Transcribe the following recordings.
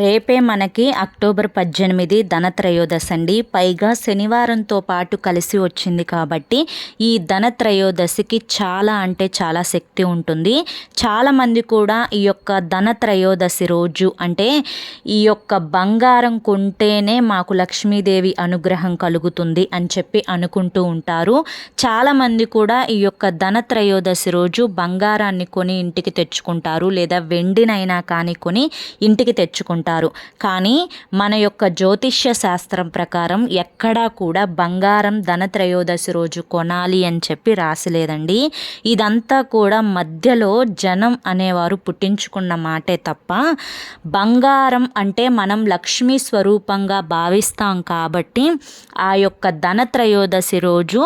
రేపే మనకి అక్టోబర్ పద్దెనిమిది ధనత్రయోదశి అండి పైగా శనివారంతో పాటు కలిసి వచ్చింది కాబట్టి ఈ ధనత్రయోదశికి చాలా అంటే చాలా శక్తి ఉంటుంది. చాలామంది కూడా ఈ యొక్క ధనత్రయోదశి రోజు అంటే ఈ యొక్క బంగారం కొంటేనే మాకు లక్ష్మీదేవి అనుగ్రహం కలుగుతుంది అని చెప్పి అనుకుంటూ ఉంటారు. చాలామంది కూడా ఈ యొక్క ధనత్రయోదశి రోజు బంగారాన్ని కొని ఇంటికి తెచ్చుకుంటారు లేదా వెండినైనా కానీ కొని ఇంటికి తెచ్చుకుంటారు. అంటారు కానీ మన యొక్క జ్యోతిష్య శాస్త్రం ప్రకారం ఎక్కడా కూడా బంగారం ధనత్రయోదశి రోజు కొనాలి అని చెప్పి రాసిలేదండి. ఇదంతా కూడా మధ్యలో జనం అనేవారు పుట్టించుకున్న మాటే తప్ప బంగారం అంటే మనం లక్ష్మీ స్వరూపంగా భావిస్తాం కాబట్టి ఆ యొక్క ధనత్రయోదశి రోజు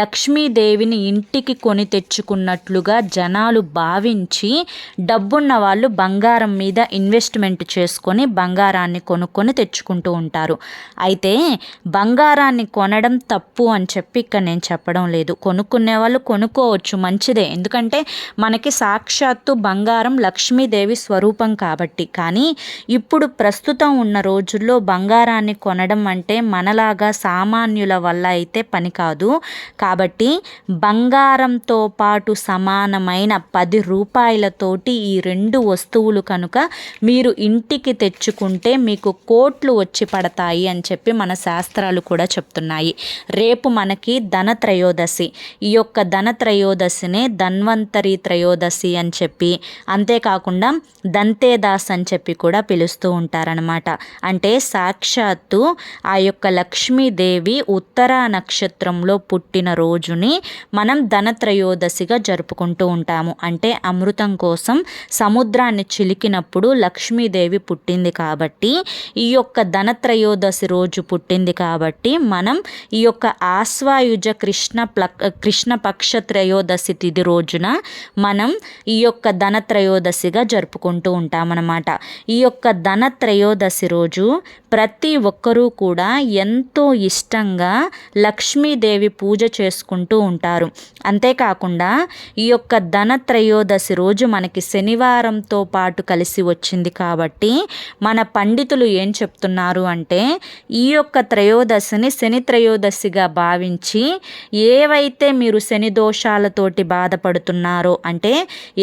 లక్ష్మీదేవిని ఇంటికి కొని తెచ్చుకున్నట్లుగా జనాలు భావించి డబ్బున్న వాళ్ళు బంగారం మీద ఇన్వెస్ట్మెంట్ చేసుకొని కొనుక్కొని బంగారాన్ని కొనుక్కొని తెచ్చుకుంటూ ఉంటారు. అయితే బంగారాన్ని కొనడం తప్పు అని చెప్పి ఇక్కడ నేను చెప్పడం లేదు. కొనుక్కునే వాళ్ళు కొనుక్కోవచ్చు మంచిదే. ఎందుకంటే మనకి సాక్షాత్తు బంగారం లక్ష్మీదేవి స్వరూపం కాబట్టి. కానీ ఇప్పుడు ప్రస్తుతం ఉన్న రోజుల్లో బంగారాన్ని కొనడం అంటే మనలాగా సామాన్యుల వల్ల అయితే పని కాదు. కాబట్టి బంగారంతో పాటు సమానమైన పది రూపాయలతోటి ఈ రెండు వస్తువులు కనుక మీరు ఇంటికి తెచ్చుకుంటే మీకు కోట్లు వచ్చి పడతాయి అని చెప్పి మన శాస్త్రాలు కూడా చెప్తున్నాయి. రేపు మనకి ధన త్రయోదశి ఈ యొక్క ధన త్రయోదశినే ధన్వంతరి త్రయోదశి అని చెప్పి అంతేకాకుండా దంతేదాస్ అని చెప్పి కూడా పిలుస్తూ ఉంటారనమాట అంటే సాక్షాత్తు ఆ యొక్క లక్ష్మీదేవి ఉత్తర నక్షత్రంలో పుట్టిన రోజుని మనం ధనత్రయోదశిగా జరుపుకుంటూ ఉంటాము. అంటే అమృతం కోసం సముద్రాన్ని చిలికినప్పుడు లక్ష్మీదేవి పుట్టింది పుట్టింది కాబట్టి ఈ యొక్క ధనత్రయోదశి రోజు పుట్టింది కాబట్టి మనం ఈ యొక్క ఆశ్వాయుజ కృష్ణ కృష్ణ పక్ష త్రయోదశి తిథి రోజున మనం ఈ యొక్క ధనత్రయోదశిగా జరుపుకుంటూ ఉంటామన్నమాట. ఈ యొక్క ధనత్రయోదశి రోజు ప్రతి ఒక్కరూ కూడా ఎంతో ఇష్టంగా లక్ష్మీదేవి పూజ చేసుకుంటూ ఉంటారు. అంతేకాకుండా ఈ యొక్క ధనత్రయోదశి రోజు మనకి శనివారంతో పాటు కలిసి వచ్చింది కాబట్టి మన పండితులు ఏం చెప్తున్నారు అంటే ఈ యొక్క త్రయోదశిని శని త్రయోదశిగా భావించి ఏవైతే మీరు శని దోషాలతోటి బాధపడుతున్నారో అంటే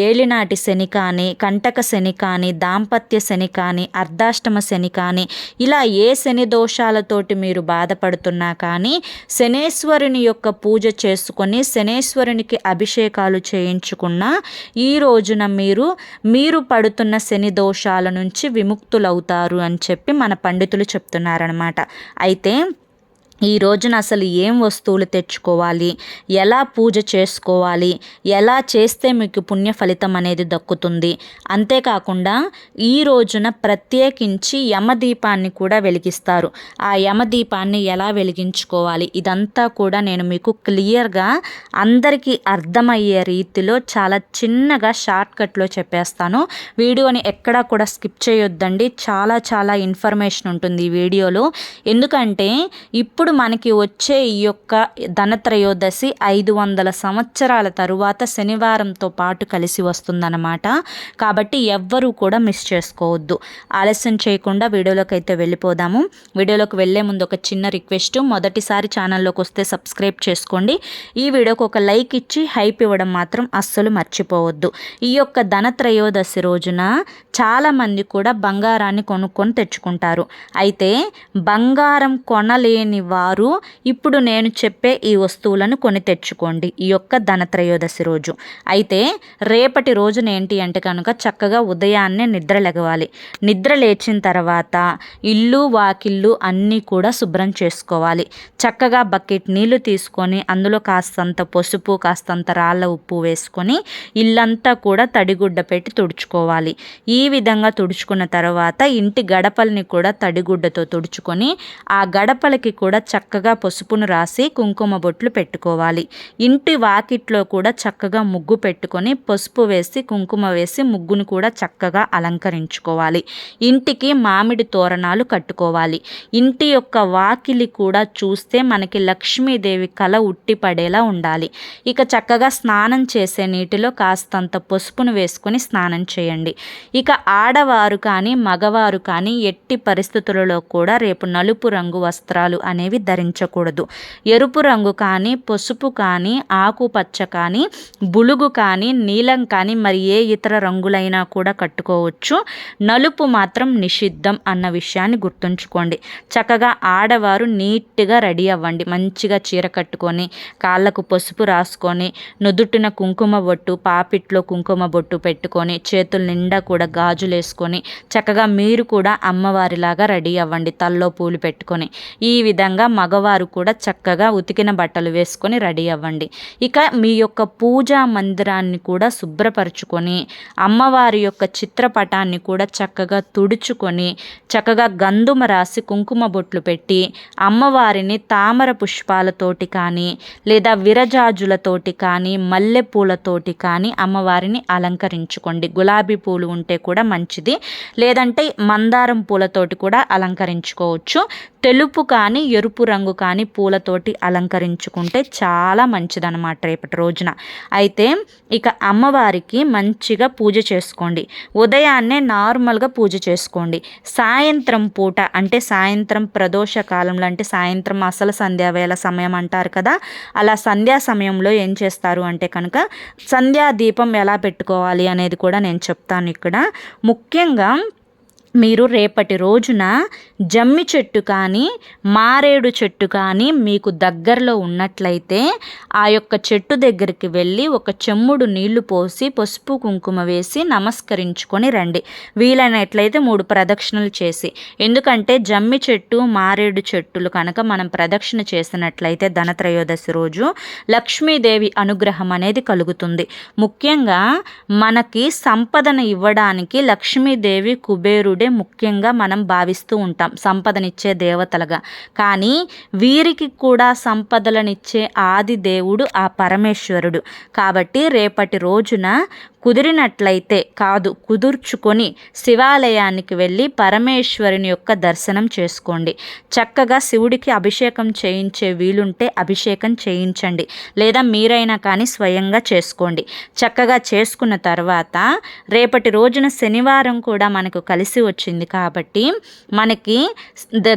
ఏలినాటి శని కానీ కంటక శని కానీ దాంపత్య శని కానీ అర్ధాష్టమ శని కానీ ఇలా ఏ శని దోషాలతోటి మీరు బాధపడుతున్నా కానీ శనేశ్వరుని యొక్క పూజ చేసుకొని శనేశ్వరునికి అభిషేకాలు చేయించుకున్న ఈ రోజున మీరు మీరు పడుతున్న శని దోషాల నుంచి విముక్తి భక్తులవుతారు అని చెప్పి మన పండితులు చెప్తున్నారనమాట అయితే ఈ రోజున అసలు ఏం వస్తువులు తెచ్చుకోవాలి? ఎలా పూజ చేసుకోవాలి? ఎలా చేస్తే మీకు పుణ్య ఫలితం అనేది దక్కుతుంది? అంతేకాకుండా ఈ రోజున ప్రత్యేకించి యమదీపాన్ని కూడా వెలిగిస్తారు. ఆ యమదీపాన్ని ఎలా వెలిగించుకోవాలి? ఇదంతా కూడా నేను మీకు క్లియర్గా అందరికీ అర్థమయ్యే రీతిలో చాలా చిన్నగా షార్ట్కట్లో చెప్పేస్తాను. వీడియోని ఎక్కడా కూడా స్కిప్ చేయొద్దండి. చాలా చాలా ఇన్ఫర్మేషన్ ఉంటుంది ఈ వీడియోలో. ఎందుకంటే ఇప్పుడు ఇప్పుడు మనకి వచ్చే ఈ యొక్క ధనత్రయోదశి ఐదు వందల సంవత్సరాల తరువాత శనివారంతో పాటు కలిసి వస్తుందన్నమాట. కాబట్టి ఎవ్వరూ కూడా మిస్ చేసుకోవద్దు. ఆలస్యం చేయకుండా వీడియోలోకి అయితే వెళ్ళిపోదాము. వీడియోలోకి వెళ్ళే ముందు ఒక చిన్న రిక్వెస్ట్. మొదటిసారి ఛానల్లోకి వస్తే సబ్స్క్రైబ్ చేసుకోండి. ఈ వీడియోకి ఒక లైక్ ఇచ్చి హైప్ ఇవ్వడం మాత్రం అస్సలు మర్చిపోవద్దు. ఈ యొక్క ధనత్రయోదశి రోజున చాలామంది కూడా బంగారాన్ని కొనుక్కొని తెచ్చుకుంటారు. అయితే బంగారం కొనలేని వారు ఇప్పుడు నేను చెప్పే ఈ వస్తువులను కొని తెచ్చుకోండి. ఈ యొక్క ధనత్రయోదశి రోజు. అయితే రేపటి రోజున ఏంటి అంటే కనుక చక్కగా ఉదయాన్నే నిద్ర లెగవాలి. నిద్ర లేచిన తర్వాత ఇల్లు వాకిళ్ళు అన్నీ కూడా శుభ్రం చేసుకోవాలి. చక్కగా బకెట్ నీళ్ళు తీసుకొని అందులో కాస్తంత పసుపు కాస్తంత రాళ్ళ ఉప్పు వేసుకొని ఇల్లంతా కూడా తడిగుడ్డ పెట్టి తుడుచుకోవాలి. ఈ విధంగా తుడుచుకున్న తర్వాత ఇంటి గడపల్ని కూడా తడిగుడ్డతో తుడుచుకొని ఆ గడపలకి కూడా చక్కగా పసుపును రాసి కుంకుమ బొట్లు పెట్టుకోవాలి. ఇంటి వాకిట్లో కూడా చక్కగా ముగ్గు పెట్టుకొని పసుపు వేసి కుంకుమ వేసి ముగ్గును కూడా చక్కగా అలంకరించుకోవాలి. ఇంటికి మామిడి తోరణాలు కట్టుకోవాలి. ఇంటి యొక్క వాకిలి కూడా చూస్తే మనకి లక్ష్మీదేవి కళ ఉట్టిపడేలా ఉండాలి. ఇక చక్కగా స్నానం చేసే నీటిలో కాస్తంత పసుపును వేసుకొని స్నానం చేయండి. ఇక ఆడవారు కానీ మగవారు కానీ ఎట్టి పరిస్థితులలో కూడా రేపు నలుపు రంగు వస్త్రాలు అనేవి ధరించకూడదు. ఎరుపు రంగు కానీ పసుపు కానీ ఆకుపచ్చ కానీ బులుగు కానీ నీలం కానీ మరి ఏ ఇతర రంగులైనా కూడా కట్టుకోవచ్చు. నలుపు మాత్రం నిషిద్ధం అన్న విషయాన్ని గుర్తుంచుకోండి. చక్కగా ఆడవారు నీట్గా రెడీ అవ్వండి. మంచిగా చీర కట్టుకొని కాళ్ళకు పసుపు రాసుకొని నుదుటిన కుంకుమ బొట్టు పాపిట్లో కుంకుమ బొట్టు పెట్టుకొని చేతుల నిండా కూడా గాజులు వేసుకొని చక్కగా మీరు కూడా అమ్మవారిలాగా రెడీ అవ్వండి. తల్లో పూలు పెట్టుకొని. ఈ విధంగా మగవారు కూడా చక్కగా ఉతికిన బట్టలు వేసుకొని రెడీ అవ్వండి. ఇక మీ యొక్క పూజా మందిరాన్ని కూడా శుభ్రపరచుకొని అమ్మవారి యొక్క చిత్రపటాన్ని కూడా చక్కగా తుడుచుకొని చక్కగా గంధుమ రాసి కుంకుమ బొట్లు పెట్టి అమ్మవారిని తామర పుష్పాలతోటి కానీ లేదా విరజాజులతోటి కానీ మల్లెపూలతోటి కానీ అమ్మవారిని అలంకరించుకోండి. గులాబీ పూలు ఉంటే కూడా మంచిది. లేదంటే మందారం పూలతోటి కూడా అలంకరించుకోవచ్చు. తెలుపు కానీ ఎరుపు రంగు కానీ పూలతోటి అలంకరించుకుంటే చాలా మంచిదన్నమాట రేపటి రోజున. అయితే ఇక అమ్మవారికి మంచిగా పూజ చేసుకోండి. ఉదయాన్నే నార్మల్గా పూజ చేసుకోండి. సాయంత్రం పూట అంటే సాయంత్రం ప్రదోష కాలంలో అంటే సాయంత్రం అసలు సంధ్యావేళ సమయం అంటారు కదా అలా సంధ్యా సమయంలో ఏం చేస్తారు అంటే కనుక సంధ్యా దీపం ఎలా పెట్టుకోవాలి అనేది కూడా నేను చెప్తాను ఇక్కడ. ముఖ్యంగా మీరు రేపటి రోజున జమ్మి చెట్టు కానీ మారేడు చెట్టు కానీ మీకు దగ్గరలో ఉన్నట్లయితే ఆ యొక్క చెట్టు దగ్గరికి వెళ్ళి ఒక చెమ్ముడు నీళ్ళు పోసి పసుపు కుంకుమ వేసి నమస్కరించుకొని రండి. వీలైనట్లయితే మూడు ప్రదక్షిణలు చేసి. ఎందుకంటే జమ్మి చెట్టు మారేడు చెట్టులు కనుక మనం ప్రదక్షిణ చేసినట్లయితే ధనత్రయోదశి రోజు లక్ష్మీదేవి అనుగ్రహం అనేది కలుగుతుంది. ముఖ్యంగా మనకి సంపదను ఇవ్వడానికి లక్ష్మీదేవి కుబేరుడే ముఖ్యంగా మనం భావిస్తూ ఉంటాం సంపదనిచ్చే దేవతలుగా. కానీ వీరికి కూడా సంపదలనిచ్చే ఆది దేవుడు ఆ పరమేశ్వరుడు. కాబట్టి రేపటి రోజున కుదిరినట్లయితే కాదు కుదుర్చుకొని శివాలయానికి వెళ్ళి పరమేశ్వరుని యొక్క దర్శనం చేసుకోండి. చక్కగా శివుడికి అభిషేకం చేయించే వీలుంటే అభిషేకం చేయించండి. లేదా మీరైనా కానీ స్వయంగా చేసుకోండి. చక్కగా చేసుకున్న తర్వాత రేపటి రోజున శనివారం కూడా మనకు కలిసి వచ్చింది కాబట్టి మనకి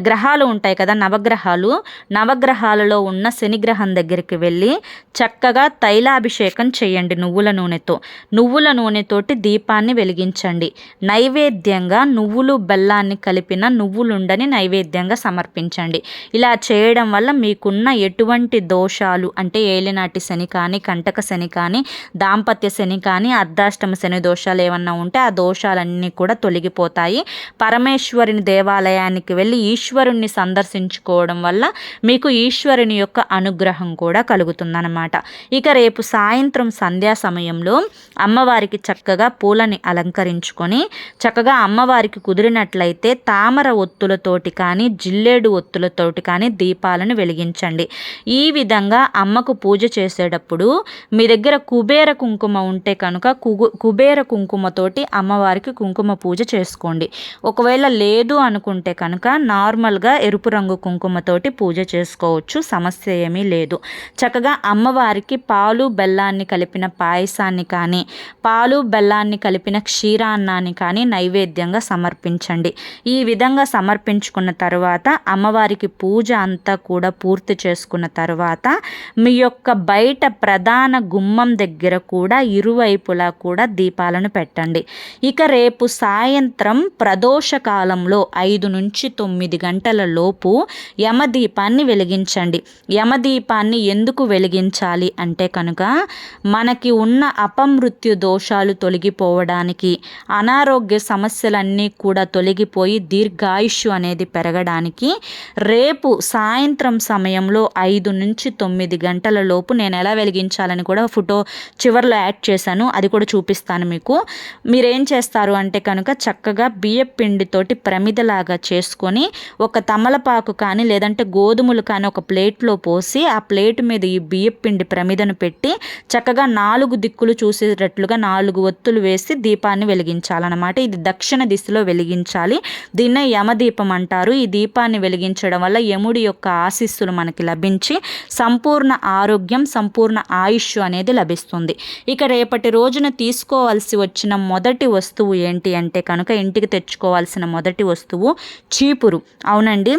గ్రహాలు ఉంటాయి కదా నవగ్రహాలు. నవగ్రహాలలో ఉన్న శనిగ్రహం దగ్గరికి వెళ్ళి చక్కగా తైలాభిషేకం చేయండి నువ్వుల నూనెతో. నువ్వు నువ్వుల నూనెతోటి దీపాన్ని వెలిగించండి. నైవేద్యంగా నువ్వులు బెల్లాన్ని కలిపిన నువ్వులుండని నైవేద్యంగా సమర్పించండి. ఇలా చేయడం వల్ల మీకున్న ఎటువంటి దోషాలు అంటే ఏలినాటి శని కానీ కంటక శని కానీ దాంపత్య శని కానీ అర్ధాష్టమ శని దోషాలు ఏమన్నా ఉంటే ఆ దోషాలన్నీ కూడా తొలగిపోతాయి. పరమేశ్వరుని దేవాలయానికి వెళ్ళి ఈశ్వరుణ్ణి సందర్శించుకోవడం వల్ల మీకు ఈశ్వరుని యొక్క అనుగ్రహం కూడా కలుగుతుందన్నమాట. ఇక రేపు సాయంత్రం సంధ్యా సమయంలో అమ్మవారి అమ్మవారికి చక్కగా పూలని అలంకరించుకొని చక్కగా అమ్మవారికి కుదిరినట్లయితే తామర ఒత్తులతోటి కానీ జిల్లేడు ఒత్తులతోటి కానీ దీపాలను వెలిగించండి. ఈ విధంగా అమ్మకు పూజ చేసేటప్పుడు మీ దగ్గర కుబేర కుంకుమ ఉంటే కనుక కుబేర కుంకుమతోటి అమ్మవారికి కుంకుమ పూజ చేసుకోండి. ఒకవేళ లేదు అనుకుంటే కనుక నార్మల్గా ఎరుపు రంగు కుంకుమతోటి పూజ చేసుకోవచ్చు సమస్య ఏమీ లేదు. చక్కగా అమ్మవారికి పాలు బెల్లాన్ని కలిపిన పాయసాన్ని కానీ పాలు బెల్లాన్ని కలిపిన క్షీరాన్నాన్ని కానీ నైవేద్యంగా సమర్పించండి. ఈ విధంగా సమర్పించుకున్న తర్వాత అమ్మవారికి పూజ అంతా కూడా పూర్తి చేసుకున్న తర్వాత మీ యొక్క బయట ప్రధాన గుమ్మం దగ్గర కూడా ఇరువైపులా కూడా దీపాలను పెట్టండి. ఇక రేపు సాయంత్రం ప్రదోష కాలంలో ఐదు నుంచి తొమ్మిది గంటల లోపు యమదీపాన్ని వెలిగించండి. యమదీపాన్ని ఎందుకు వెలిగించాలి అంటే కనుక మనకి ఉన్న అపమృత్యు దోషాలు తొలగిపోవడానికి అనారోగ్య సమస్యలన్నీ కూడా తొలగిపోయి దీర్ఘాయుష్ అనేది పెరగడానికి రేపు సాయంత్రం సమయంలో ఐదు నుంచి తొమ్మిది గంటల లోపు నేను ఎలా వెలిగించాలని కూడా ఫోటో చివరిలో యాడ్ చేశాను. అది కూడా చూపిస్తాను మీకు. మీరేం చేస్తారు అంటే కనుక చక్కగా బియ్యం పిండితోటి ప్రమిదలాగా చేసుకొని ఒక తమలపాకు కానీ లేదంటే గోధుమలు కానీ ఒక ప్లేట్లో పోసి ఆ ప్లేట్ మీద ఈ బియ్యం పిండి ప్రమిదను పెట్టి చక్కగా నాలుగు దిక్కులు చూసేటట్లుగా నాలుగు ఒత్తులు వేసి దీపాన్ని వెలిగించాలన్నమాట. ఇది దక్షిణ దిశలో వెలిగించాలి. దీన్నే యమదీపం అంటారు. ఈ దీపాన్ని వెలిగించడం వల్ల యముడి యొక్క ఆశీస్సులు మనకి లభించి సంపూర్ణ ఆరోగ్యం సంపూర్ణ ఆయుష్ అనేది లభిస్తుంది. ఇక రేపటి రోజున తీసుకోవాల్సి వచ్చిన మొదటి వస్తువు ఏంటి అంటే కనుక ఇంటికి తెచ్చుకోవాల్సిన మొదటి వస్తువు చీపురు. అవునండి?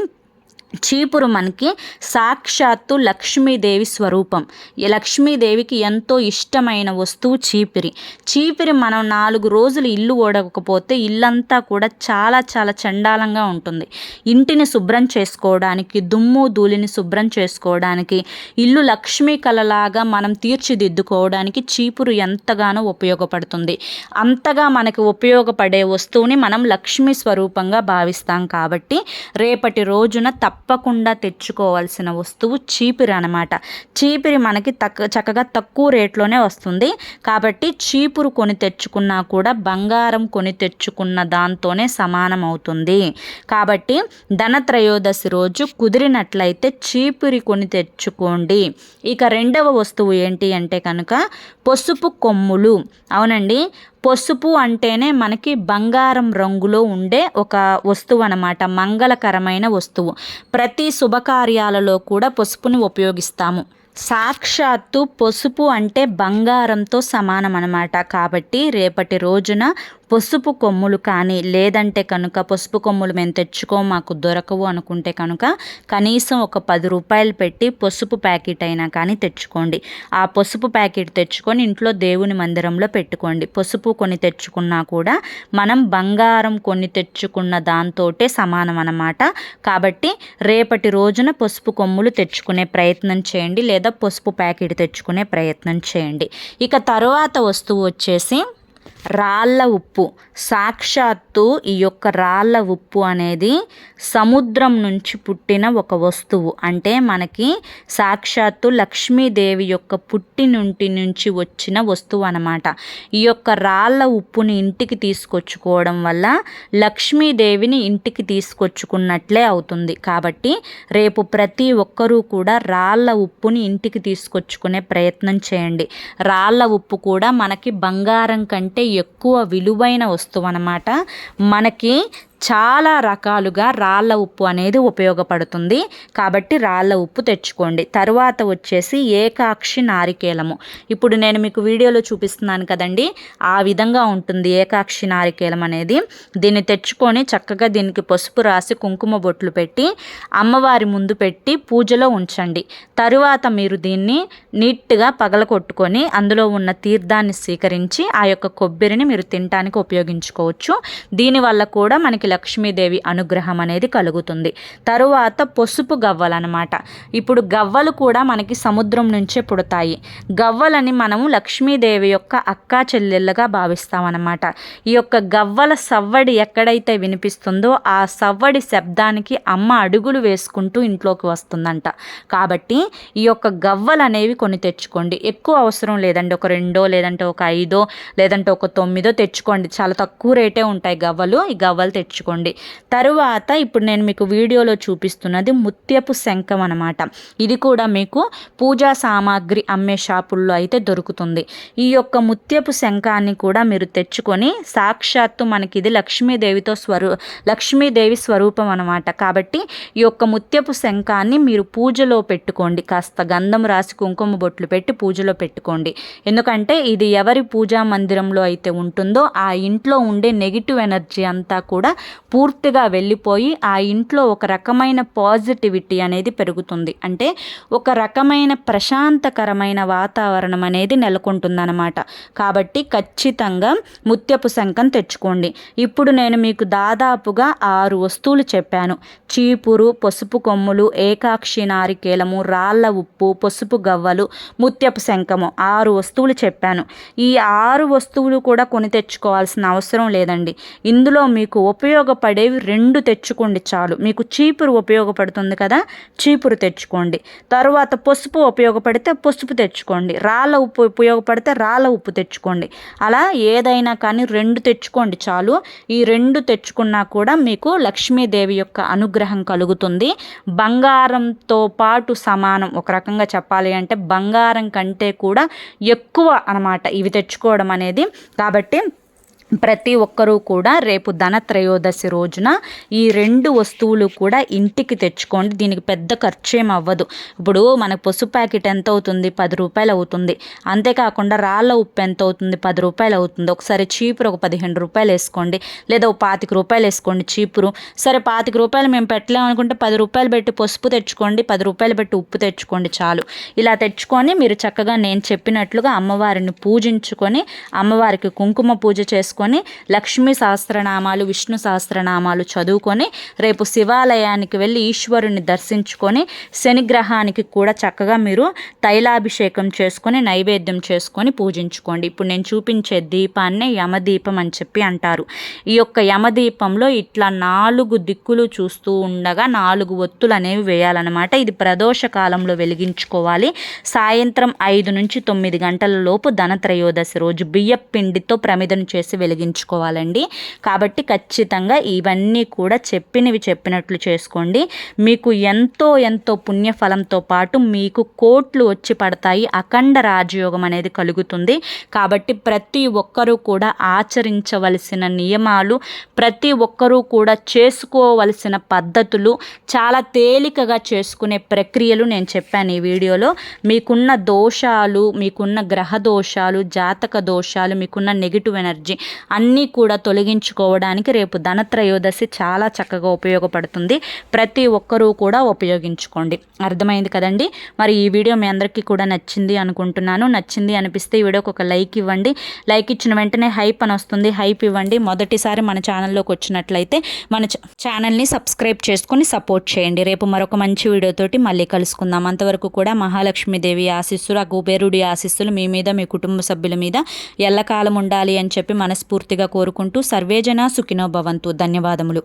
చీపురు మనకి సాక్షాత్తు లక్ష్మీదేవి స్వరూపం. లక్ష్మీదేవికి ఎంతో ఇష్టమైన వస్తువు చీపిరి. చీపిరి మనం నాలుగు రోజులు ఇల్లు ఓడకపోతే ఇల్లంతా కూడా చాలా చాలా చండాలంగా ఉంటుంది. ఇంటిని శుభ్రం చేసుకోవడానికి దుమ్ము ధూళిని శుభ్రం చేసుకోవడానికి ఇల్లు లక్ష్మీ కళలాగా మనం తీర్చిదిద్దుకోవడానికి చీపురు ఎంతగానో ఉపయోగపడుతుంది. అంతగా మనకి ఉపయోగపడే వస్తువుని మనం లక్ష్మీ స్వరూపంగా భావిస్తాం కాబట్టి రేపటి రోజున తప్ప తప్పకుండా తెచ్చుకోవాల్సిన వస్తువు చీపిరి అనమాట చీపిరి మనకి తక్క చక్కగా తక్కువ రేట్లోనే వస్తుంది. కాబట్టి చీపురు కొని తెచ్చుకున్నా కూడా బంగారం కొని తెచ్చుకున్న దాంతోనే సమానం అవుతుంది. కాబట్టి ధనత్రయోదశి రోజు కుదిరినట్లయితే చీపురి కొని తెచ్చుకోండి. ఇక రెండవ వస్తువు ఏంటి అంటే కనుక పసుపు కొమ్ములు. అవునండి? పసుపు అంటేనే మనకి బంగారం రంగులో ఉండే ఒక వస్తువు అనమాట మంగళకరమైన వస్తువు. ప్రతి శుభకార్యాలలో కూడా పసుపుని ఉపయోగిస్తాము. సాక్షాత్తు పసుపు అంటే బంగారంతో సమానం అనమాట కాబట్టి రేపటి రోజున పసుపు కొమ్ములు కానీ లేదంటే కనుక పసుపు కొమ్ములు మేము తెచ్చుకో మాకు దొరకవు అనుకుంటే కనుక కనీసం ఒక పది రూపాయలు పెట్టి పసుపు ప్యాకెట్ అయినా కానీ తెచ్చుకోండి. ఆ పసుపు ప్యాకెట్ తెచ్చుకొని ఇంట్లో దేవుని మందిరంలో పెట్టుకోండి. పసుపు కొని తెచ్చుకున్నా కూడా మనం బంగారం కొని తెచ్చుకున్న దాంతోటే సమానం అన్నమాట. కాబట్టి రేపటి రోజున పసుపు కొమ్ములు తెచ్చుకునే ప్రయత్నం చేయండి లేదా పసుపు ప్యాకెట్ తెచ్చుకునే ప్రయత్నం చేయండి. ఇక తరువాత వస్తువు వచ్చేసి రాళ్ళ ఉప్పు. సాక్షాత్తు ఈ యొక్క రాళ్ళ ఉప్పు అనేది సముద్రం నుంచి పుట్టిన ఒక వస్తువు. అంటే మనకి సాక్షాత్తు లక్ష్మీదేవి యొక్క పుట్టినుంటి నుంచి వచ్చిన వస్తువు అనమాట ఈ యొక్క రాళ్ళ ఉప్పుని ఇంటికి తీసుకొచ్చుకోవడం వల్ల లక్ష్మీదేవిని ఇంటికి తీసుకొచ్చుకున్నట్లే అవుతుంది. కాబట్టి రేపు ప్రతి ఒక్కరూ కూడా రాళ్ళ ఉప్పుని ఇంటికి తీసుకొచ్చుకునే ప్రయత్నం చేయండి. రాళ్ళ ఉప్పు కూడా మనకి బంగారం కంటే ఎక్కువ విలువైన వస్తువు అన్నమాట మనకి చాలా రకాలుగా రాళ్ళ ఉప్పు అనేది ఉపయోగపడుతుంది. కాబట్టి రాళ్ళ ఉప్పు తెచ్చుకోండి. తర్వాత వచ్చేసి ఏకాక్షి నారికేలము. ఇప్పుడు నేను మీకు వీడియోలో చూపిస్తున్నాను కదండి. ఆ విధంగా ఉంటుంది ఏకాక్షి నారికేలం అనేది. దీన్ని తెచ్చుకొని చక్కగా దీనికి పసుపు రాసి కుంకుమ బొట్లు పెట్టి అమ్మవారి ముందు పెట్టి పూజలో ఉంచండి. తరువాత మీరు దీన్ని నీట్గా పగలకొట్టుకొని అందులో ఉన్న తీర్థాన్ని స్వీకరించి ఆ యొక్క కొబ్బరిని మీరు తినటానికి ఉపయోగించుకోవచ్చు. దీనివల్ల కూడా మనకి లక్ష్మీదేవి అనుగ్రహం అనేది కలుగుతుంది. తరువాత పసుపు గవ్వలు అనమాట ఇప్పుడు గవ్వలు కూడా మనకి సముద్రం నుంచే పుడతాయి. గవ్వలని మనము లక్ష్మీదేవి యొక్క అక్కా చెల్లెళ్ళగా భావిస్తామన్నమాట. ఈ యొక్క గవ్వల సవ్వడి ఎక్కడైతే వినిపిస్తుందో ఆ సవ్వడి శబ్దానికి అమ్మ అడుగులు వేసుకుంటూ ఇంట్లోకి వస్తుందంట. కాబట్టి ఈ యొక్క గవ్వలు అనేవి కొన్ని తెచ్చుకోండి. ఎక్కువ అవసరం లేదండి. ఒక రెండో లేదంటే ఒక ఐదో లేదంటే ఒక తొమ్మిదో తెచ్చుకోండి. చాలా తక్కువ రేటే ఉంటాయి గవ్వలు. ఈ గవ్వలు తెచ్చు తెచ్చుకోండి తరువాత ఇప్పుడు నేను మీకు వీడియోలో చూపిస్తున్నది ముత్యపు శంఖం అనమాట ఇది కూడా మీకు పూజా సామాగ్రి అమ్మే షాపుల్లో అయితే దొరుకుతుంది. ఈ యొక్క ముత్యపు శంఖాన్ని కూడా మీరు తెచ్చుకొని సాక్షాత్తు మనకి ఇది లక్ష్మీదేవితో స్వరూ లక్ష్మీదేవి స్వరూపం అనమాట కాబట్టి ఈ యొక్క ముత్యపు శంఖాన్ని మీరు పూజలో పెట్టుకోండి. కాస్త గంధం రాసి కుంకుమ బొట్లు పెట్టి పూజలో పెట్టుకోండి. ఎందుకంటే ఇది ఎవరి పూజా మందిరంలో అయితే ఉంటుందో ఆ ఇంట్లో ఉండే నెగిటివ్ ఎనర్జీ అంతా కూడా పూర్తిగా వెళ్ళిపోయి ఆ ఇంట్లో ఒక రకమైన పాజిటివిటీ అనేది పెరుగుతుంది. అంటే ఒక రకమైన ప్రశాంతకరమైన వాతావరణం అనేది నెలకొంటుందన్నమాట. కాబట్టి ఖచ్చితంగా ముత్యపు శంఖం తెచ్చుకోండి. ఇప్పుడు నేను మీకు దాదాపుగా ఆరు వస్తువులు చెప్పాను. చీపురు పసుపు కొమ్ములు ఏకాక్షి నారికేలము రాళ్ళ ఉప్పు పసుపు గవ్వలు ముత్యపు శంఖము ఆరు వస్తువులు చెప్పాను. ఈ ఆరు వస్తువులు కూడా కొని తెచ్చుకోవాల్సిన అవసరం లేదండి. ఇందులో మీకు ఉపయోగపడేవి రెండు తెచ్చుకోండి చాలు. మీకు చీపురు ఉపయోగపడుతుంది కదా చీపురు తెచ్చుకోండి. తర్వాత పసుపు ఉపయోగపడితే పసుపు తెచ్చుకోండి. రాళ్ళ ఉప్పు ఉపయోగపడితే రాళ్ళ ఉప్పు తెచ్చుకోండి. అలా ఏదైనా కానీ రెండు తెచ్చుకోండి చాలు. ఈ రెండు తెచ్చుకున్నా కూడా మీకు లక్ష్మీదేవి యొక్క అనుగ్రహం కలుగుతుంది. బంగారంతో పాటు సమానం. ఒక రకంగా చెప్పాలి అంటే బంగారం కంటే కూడా ఎక్కువ అనమాట ఇవి తెచ్చుకోవడం అనేది. కాబట్టి ప్రతి ఒక్కరూ కూడా రేపు ధనత్రయోదశి రోజున ఈ రెండు వస్తువులు కూడా ఇంటికి తెచ్చుకోండి. దీనికి పెద్ద ఖర్చు ఏం అవ్వదు. ఇప్పుడు మనకు పసుపు ప్యాకెట్ ఎంత అవుతుంది పది రూపాయలు అవుతుంది. అంతేకాకుండా రాళ్ళ ఉప్పు ఎంత అవుతుంది పది రూపాయలు అవుతుంది. ఒకసారి చీపురు ఒక పదిహేను రూపాయలు వేసుకోండి. లేదా ఒక పాతిక రూపాయలు వేసుకోండి చీపురు. సరే పాతిక రూపాయలు మేము పెట్టలేము అనుకుంటే పది రూపాయలు పెట్టి పసుపు తెచ్చుకోండి. పది రూపాయలు పెట్టి ఉప్పు తెచ్చుకోండి చాలు. ఇలా తెచ్చుకొని మీరు చక్కగా నేను చెప్పినట్లుగా అమ్మవారిని పూజించుకొని అమ్మవారికి కుంకుమ పూజ చేసుకొని చేసుకొని లక్ష్మీ సహస్రనామాలు విష్ణు సహస్రనామాలు చదువుకొని రేపు శివాలయానికి వెళ్ళి ఈశ్వరుని దర్శించుకొని శనిగ్రహానికి కూడా చక్కగా మీరు తైలాభిషేకం చేసుకొని నైవేద్యం చేసుకొని పూజించుకోండి. ఇప్పుడు నేను చూపించే దీపాన్నే యమదీపం అని చెప్పి అంటారు. ఈ యొక్క యమదీపంలో ఇట్లా నాలుగు దిక్కులు చూస్తూ ఉండగా నాలుగు ఒత్తులు అనేవి వేయాలన్నమాట. ఇది ప్రదోష కాలంలో వెలిగించుకోవాలి. సాయంత్రం ఐదు నుంచి తొమ్మిది గంటల లోపు ధనత్రయోదశి రోజు బియ్య పిండితో ప్రమిదను చేసి వెలిగించుకోవాలండి. కాబట్టి ఖచ్చితంగా ఇవన్నీ కూడా చెప్పినవి చెప్పినట్లు చేసుకోండి. మీకు ఎంతో ఎంతో పుణ్యఫలంతో పాటు మీకు కోట్లు వచ్చి పడతాయి. అఖండ రాజయోగం అనేది కలుగుతుంది. కాబట్టి ప్రతి ఒక్కరూ కూడా ఆచరించవలసిన నియమాలు ప్రతి ఒక్కరూ కూడా చేసుకోవలసిన పద్ధతులు చాలా తేలికగా చేసుకునే ప్రక్రియలు నేను చెప్పాను ఈ వీడియోలో. మీకున్న దోషాలు మీకున్న గ్రహ దోషాలు జాతక దోషాలు మీకున్న నెగిటివ్ ఎనర్జీ అన్నీ కూడా తొలగించుకోవడానికి రేపు ధనత్రయోదశి చాలా చక్కగా ఉపయోగపడుతుంది. ప్రతి ఒక్కరూ కూడా ఉపయోగించుకోండి. అర్థమైంది కదండి? మరి ఈ వీడియో మీ అందరికీ కూడా నచ్చింది అనుకుంటున్నాను. నచ్చింది అనిపిస్తే ఈ వీడియోకి ఒక లైక్ ఇవ్వండి. లైక్ ఇచ్చిన వెంటనే హైప్ అని వస్తుంది. హైప్ ఇవ్వండి. మొదటిసారి మన ఛానల్లోకి వచ్చినట్లయితే మన ఛానల్ని సబ్స్క్రైబ్ చేసుకొని సపోర్ట్ చేయండి. రేపు మరొక మంచి వీడియోతోటి మళ్ళీ కలుసుకుందాం. అంతవరకు కూడా మహాలక్ష్మీదేవి ఆశిస్సులు ఆ కుబేరుడి ఆశిస్సులు మీ మీద మీ కుటుంబ సభ్యుల మీద ఎల్లకాలం ఉండాలి అని చెప్పి మనస్ఫూర్తిగా కోరుకుంటూ సర్వేజన సుఖినో భవంతు. ధన్యవాదములు.